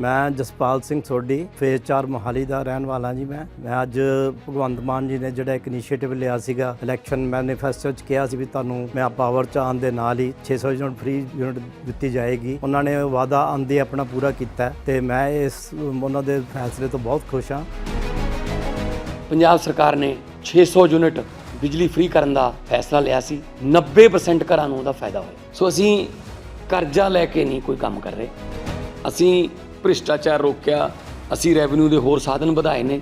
ਮੈਂ ਜਸਪਾਲ ਸਿੰਘ ਸੋਢੀ, ਫੇਜ਼ 4 ਮੋਹਾਲੀ ਦਾ ਰਹਿਣ ਵਾਲਾ ਜੀ ਮੈਂ। ਮੈਂ ਅੱਜ ਭਗਵੰਤ ਮਾਨ ਜੀ ਨੇ ਜਿਹੜਾ ਇੱਕ ਇਨੀਸ਼ੀਏਟਿਵ ਲਿਆ ਸੀਗਾ ਇਲੈਕਸ਼ਨ ਮੈਨੀਫੈਸਟੋ ਚ ਕਿਹਾ ਸੀ ਵੀ ਤੁਹਾਨੂੰ ਮੈਂ ਪਾਵਰ ਚ ਆਉਣ ਦੇ ਨਾਲ ਹੀ 600 ਯੂਨਿਟ ਫ੍ਰੀ ਯੂਨਿਟ ਦਿੱਤੀ ਜਾਏਗੀ। ਉਹਨਾਂ ਨੇ ਵਾਅਦਾ ਆਂਦੇ ਆਪਣਾ ਪੂਰਾ ਕੀਤਾ ਹੈ ਤੇ ਮੈਂ ਇਸ, ਉਹਨਾਂ ਦੇ ਫੈਸਲੇ ਤੋਂ ਬਹੁਤ ਖੁਸ਼ ਹਾਂ। ਪੰਜਾਬ ਸਰਕਾਰ ਨੇ 600 ਯੂਨਿਟ ਬਿਜਲੀ ਫ੍ਰੀ ਕਰਨ ਦਾ ਫੈਸਲਾ ਲਿਆ ਸੀ। 90% ਘਰਾਂ ਨੂੰ ਉਹਦਾ ਫਾਇਦਾ ਹੋਇਆ। ਸੋ ਅਸੀਂ ਕਰਜ਼ਾ ਲੈ ਕੇ ਨਹੀਂ ਕੋਈ ਕੰਮ ਕਰ ਰਹੇ। ਅਸੀਂ ਭ੍ਰਿਸ਼ਟਾਚਾਰ ਰੋਕਿਆ, ਅਸੀਂ ਰੈਵਨਿਊ ਦੇ ਹੋਰ ਸਾਧਨ ਵਧਾਏ ਨੇ,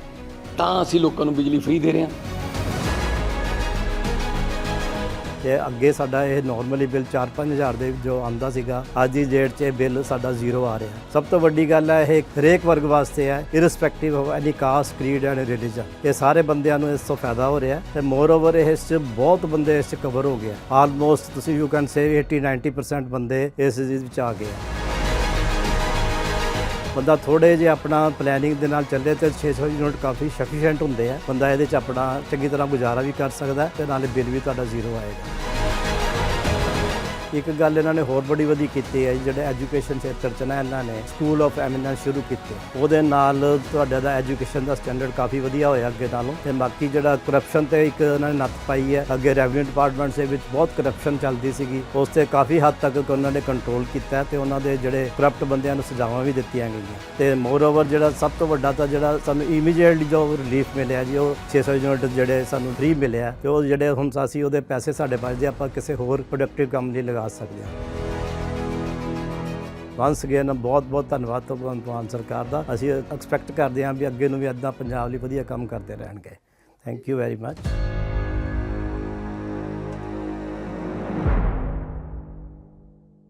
ਤਾਂ ਅਸੀਂ ਲੋਕਾਂ ਨੂੰ ਬਿਜਲੀ ਫ੍ਰੀ ਦੇ ਰਹੇ ਹਾਂ। ਤੇ ਅੱਗੇ ਸਾਡਾ ਇਹ ਨਾਰਮਲੀ ਬਿੱਲ 4-5000 ਦੇ ਜੋ ਆਂਦਾ ਸੀਗਾ, ਅੱਜ ਦੀ ਡੇਟ 'ਚ ਇਹ ਬਿੱਲ ਸਾਡਾ ਜ਼ੀਰੋ ਆ ਰਿਹਾ। ਸਭ ਤੋਂ ਵੱਡੀ ਗੱਲ ਹੈ ਇਹ ਹਰੇਕ ਵਰਗ ਵਾਸਤੇ ਹੈ irrespective of any caste creed and religion ਇਹ ਸਾਰੇ ਬੰਦਿਆਂ ਨੂੰ ਇਸ ਤੋਂ ਫਾਇਦਾ ਹੋ ਰਿਹਾ ਤੇ ਮੋਰ ਓਵਰ ਇਸ 'ਚ ਬਹੁਤ ਬੰਦੇ ਇਸ 'ਚ ਕਵਰ ਹੋ ਗਏ ਆਲਮੋਸਟ ਤੁਸੀਂ ਯੂ ਕੈਨ ਸੇ 80-90% ਬੰਦੇ ਇਸ ਚੀਜ਼ ਵਿੱਚ ਆ ਗਏ ਬੰਦਾ ਥੋੜੇ ਜਿਹਾ ਆਪਣਾ ਪਲੈਨਿੰਗ ਦੇ ਨਾਲ ਚੱਲੇ ਤੇ 600 ਯੂਨਿਟ ਕਾਫੀ ਸਫੀਸ਼ੀਐਂਟ ਹੁੰਦੇ ਆ। ਬੰਦਾ ਇਹਦੇ ਚ ਆਪਣਾ ਚੰਗੀ ਤਰ੍ਹਾਂ ਗੁਜ਼ਾਰਾ ਵੀ ਕਰ ਸਕਦਾ ਹੈ ਤੇ ਨਾਲੇ ਬਿੱਲ ਵੀ ਤੁਹਾਡਾ ਜ਼ੀਰੋ ਆਏਗਾ। ਇੱਕ ਗੱਲ ਇਹਨਾਂ ਨੇ ਹੋਰ ਬੜੀ ਵਧੀ ਕੀਤੀ ਹੈ ਜੀ, ਜਿਹੜੇ ਐਜੂਕੇਸ਼ਨ ਸੈਕਟਰ ਚ ਨਾ ਇਹਨਾਂ ਨੇ ਸਕੂਲ ਆਫ ਐਮੀਨੈਂਸ ਸ਼ੁਰੂ ਕੀਤੇ। ਉਹਦੇ ਨਾਲ ਤੁਹਾਡਾ ਦਾ ਐਜੂਕੇਸ਼ਨ ਦਾ ਸਟੈਂਡਰਡ ਕਾਫੀ ਵਧੀਆ ਹੋਇਆ ਅੱਗੇ ਨਾਲੋਂ। ਤੇ ਬਾਕੀ ਜਿਹੜਾ ਕਰਪਸ਼ਨ ਤੇ ਇੱਕ ਇਹਨਾਂ ਨੇ ਨੱਥ ਪਾਈ ਹੈ ਅੱਗੇ ਰੈਵਨਿਊ ਡਿਪਾਰਟਮੈਂਟ ਦੇ ਵਿੱਚ ਬਹੁਤ ਕਰਪਸ਼ਨ ਚੱਲਦੀ ਸੀਗੀ। ਉਸ ਤੇ ਕਾਫੀ ਹੱਦ ਤੱਕ ਉਹਨਾਂ ਨੇ ਕੰਟਰੋਲ ਕੀਤਾ ਹੈ ਤੇ ਉਹਨਾਂ ਦੇ ਜਿਹੜੇ ਕਰਪਟ ਬੰਦਿਆਂ ਨੂੰ ਸਜ਼ਾਵਾਂ ਵੀ ਦਿੱਤੀਆਂ ਗਈਆਂ। ਤੇ ਮੋਰ ਓਵਰ ਜਿਹੜਾ ਸਭ ਤੋਂ ਵੱਡਾ ਤਾਂ ਜਿਹੜਾ ਸਾਨੂੰ ਇਮੀਡੀਏਟਲੀ ਜੋ ਰਿਲੀਫ ਮਿਲਿਆ ਜੀ ਉਹ 600 ਯੂਨਿਟ ਜਿਹੜੇ ਸਾਨੂੰ ਫ੍ਰੀ ਮਿਲਿਆ। ਤੇ ਉਹ ਜਿਹੜੇ ਹੁਣ ਅਸੀਂ ਉਹਦੇ ਪੈਸੇ ਸਾਡੇ ਬਚਦੇ ਆਪਾਂ ਕਿਸੇ ਹੋਰ ਪ੍ਰੋਡਕਟਿਵ ਕੰਮ ਲਈ ਲਗਾ ਸਕਦੇ ਹਾਂ ਵਾਂਸ ਅਗੇਨ ਬਹੁਤ ਬਹੁਤ ਧੰਨਵਾਦ ਭਗਵੰਤ ਮਾਨ ਸਰਕਾਰ ਦਾ। ਅਸੀਂ ਐਕਸਪੈਕਟ ਕਰਦੇ ਹਾਂ ਵੀ ਅੱਗੇ ਨੂੰ ਵੀ ਇਦਾਂ ਪੰਜਾਬ ਲਈ ਵਧੀਆ ਕੰਮ ਕਰਦੇ ਰਹਿਣਗੇ। Thank you very much